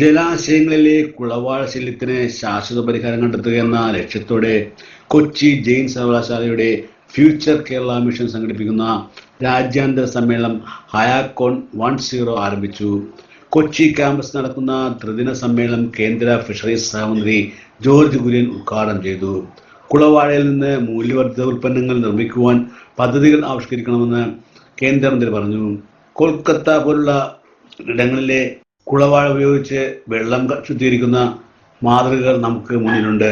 ജലാശയങ്ങളിലെ കുളവാഴ ശല്യത്തിന് ശാശ്വത പരിഹാരം കണ്ടെത്തുക എന്ന ലക്ഷ്യത്തോടെ കൊച്ചി ജെയിൻ സർവകലാശാലയുടെ ഫ്യൂച്ചർ കേരള മിഷൻ സംഘടിപ്പിക്കുന്ന രാജ്യാന്തര സമ്മേളനം ഹയാക്കോൺ വൺ സീറോ ആരംഭിച്ചു. കൊച്ചി ക്യാമ്പസ് നടക്കുന്ന ത്രിദിന സമ്മേളനം കേന്ദ്ര ഫിഷറീസ് സഹമന്ത്രി ജോർജ് കുര്യൻ ഉദ്ഘാടനം ചെയ്തു. കുളവാഴയിൽ നിന്ന് മൂല്യവർദ്ധിത ഉൽപ്പന്നങ്ങൾ നിർമ്മിക്കുവാൻ പദ്ധതികൾ ആവിഷ്കരിക്കണമെന്ന് കേന്ദ്രമന്ത്രി പറഞ്ഞു. കൊൽക്കത്ത പോലുള്ള ഇടങ്ങളിലെ കുളവാഴ ഉപയോഗിച്ച് വെള്ളം ശുദ്ധീകരിക്കുന്ന മാതൃകകൾ നമുക്ക് മുന്നിലുണ്ട്.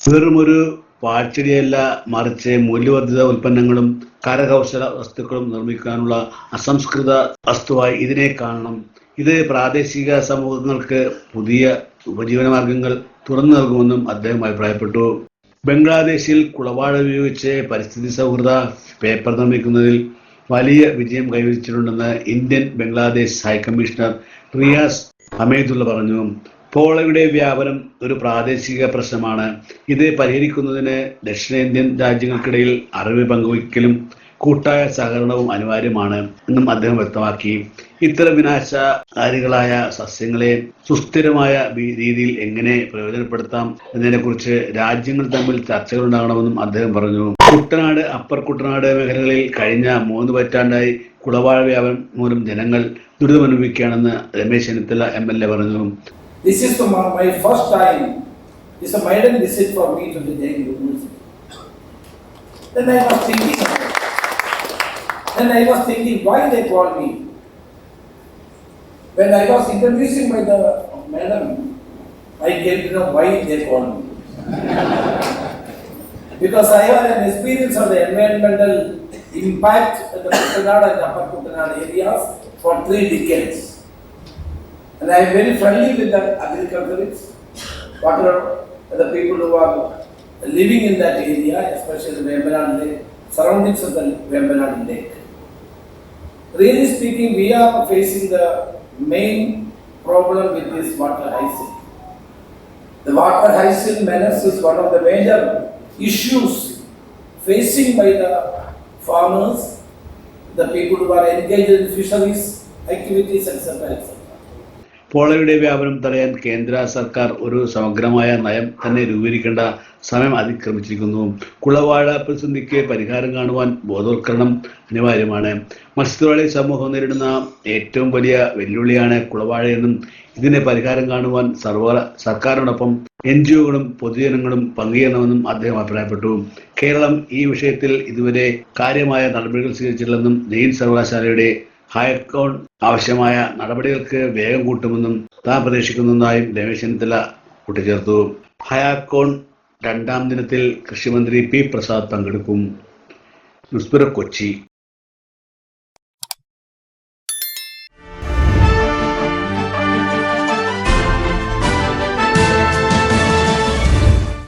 വെറുമൊരു പാഴ്ചെടിയല്ല മറിച്ച് മൂല്യവർദ്ധിത ഉൽപ്പന്നങ്ങളും കരകൗശല വസ്തുക്കളും നിർമ്മിക്കാനുള്ള അസംസ്കൃത വസ്തുവായി ഇതിനെ കാണണം. ഇത് പ്രാദേശിക സമൂഹങ്ങൾക്ക് പുതിയ ഉപജീവന മാർഗങ്ങൾ തുറന്നു നൽകുമെന്നും അദ്ദേഹം അഭിപ്രായപ്പെട്ടു. ബംഗ്ലാദേശിൽ കുളവാഴ ഉപയോഗിച്ച് പരിസ്ഥിതി സൗഹൃദ പേപ്പർ നിർമ്മിക്കുന്നതിൽ വലിയ വിജയം കൈവരിച്ചിട്ടുണ്ടെന്ന് Indian Bangladesh high commissioner Riaz Hamidullah പറഞ്ഞു പോളയുടെ വ്യാപനം ഒരു പ്രാദേശിക പ്രശ്നമാണ്. ഇത് പരിഹരിക്കുന്നതിന് ദക്ഷിണേന്ത്യൻ രാജ്യങ്ങൾക്കിടയിൽ അറിവ് പങ്കുവയ്ക്കലും കൂട്ടായ സഹകരണവും അനിവാര്യമാണ് എന്നും അദ്ദേഹം വ്യക്തമാക്കി. ഇത്തരം വിനാശകാരികളായ സസ്യങ്ങളെ സുസ്ഥിരമായ രീതിയിൽ എങ്ങനെ പ്രയോജനപ്പെടുത്താം എന്നതിനെക്കുറിച്ച് രാജ്യങ്ങൾ തമ്മിൽ ചർച്ചകൾ ഉണ്ടാകണമെന്നും അദ്ദേഹം പറഞ്ഞു. കുട്ടനാട് അപ്പർ കുട്ടനാട് മേഖലകളിൽ കഴിഞ്ഞ മൂന്ന് പറ്റാണ്ടായി കുളവാഴ വ്യാപനം മൂലം ജനങ്ങൾ ദുരിതമനുഭവിക്കുകയാണെന്ന് Ramesh Chennithala M L A പറഞ്ഞു. This is my first time, a for me to the. Then I was thinking, then I was thinking why they called me. When I was introducing by the madam, I came to know why they called me. Because I have an experience of the environmental impact in the Kuttanad and Upper areas for three decades. And I am very friendly with the agriculturists, whatever the people who are living in that area, especially the Vembanad Lake, surroundings of the Vembanad Lake. Really speaking, we are facing the main problem with this water hyacinth. The water hyacinth menace is one of the major issues facing by the farmers, the people who are engaged in fisheries activities, etc. etc. പോളയുടെ വ്യാപനം തടയാൻ കേന്ദ്ര സർക്കാർ ഒരു സമഗ്രമായ നയം തന്നെ രൂപീകരിക്കേണ്ട സമയം അതിക്രമിച്ചിരിക്കുന്നു. കുളവാഴ പ്രതിസന്ധിക്ക് പരിഹാരം കാണുവാൻ ബോധവൽക്കരണം അനിവാര്യമാണ്. മത്സ്യത്തൊഴിലാളി സമൂഹം നേരിടുന്ന ഏറ്റവും വലിയ വെല്ലുവിളിയാണ് കുളവാഴയെന്നും ഇതിന് പരിഹാരം കാണുവാൻ സർവ സർക്കാരിനോടൊപ്പം എൻ ജി ഒകളും പൊതുജനങ്ങളും പങ്കുചേരണമെന്നും അദ്ദേഹം അഭിപ്രായപ്പെട്ടു. കേരളം ഈ വിഷയത്തിൽ ഇതുവരെ കാര്യമായ നടപടികൾ സ്വീകരിച്ചിട്ടില്ലെന്നും ജെയിൻ സർവകലാശാലയുടെ ഹൈക്കോൺ ആവശ്യമായ നടപടികൾക്ക് വേഗം കൂട്ടുമെന്നും താൻ പ്രതീക്ഷിക്കുന്നതായും രമേശ് ചെന്നിത്തല കൂട്ടിച്ചേർത്തു. ഹയാക്കോൺ രണ്ടാം ദിനത്തിൽ കൃഷിമന്ത്രി പി പ്രസാദ് പങ്കെടുക്കും. ന്യൂസ് കൊച്ചി.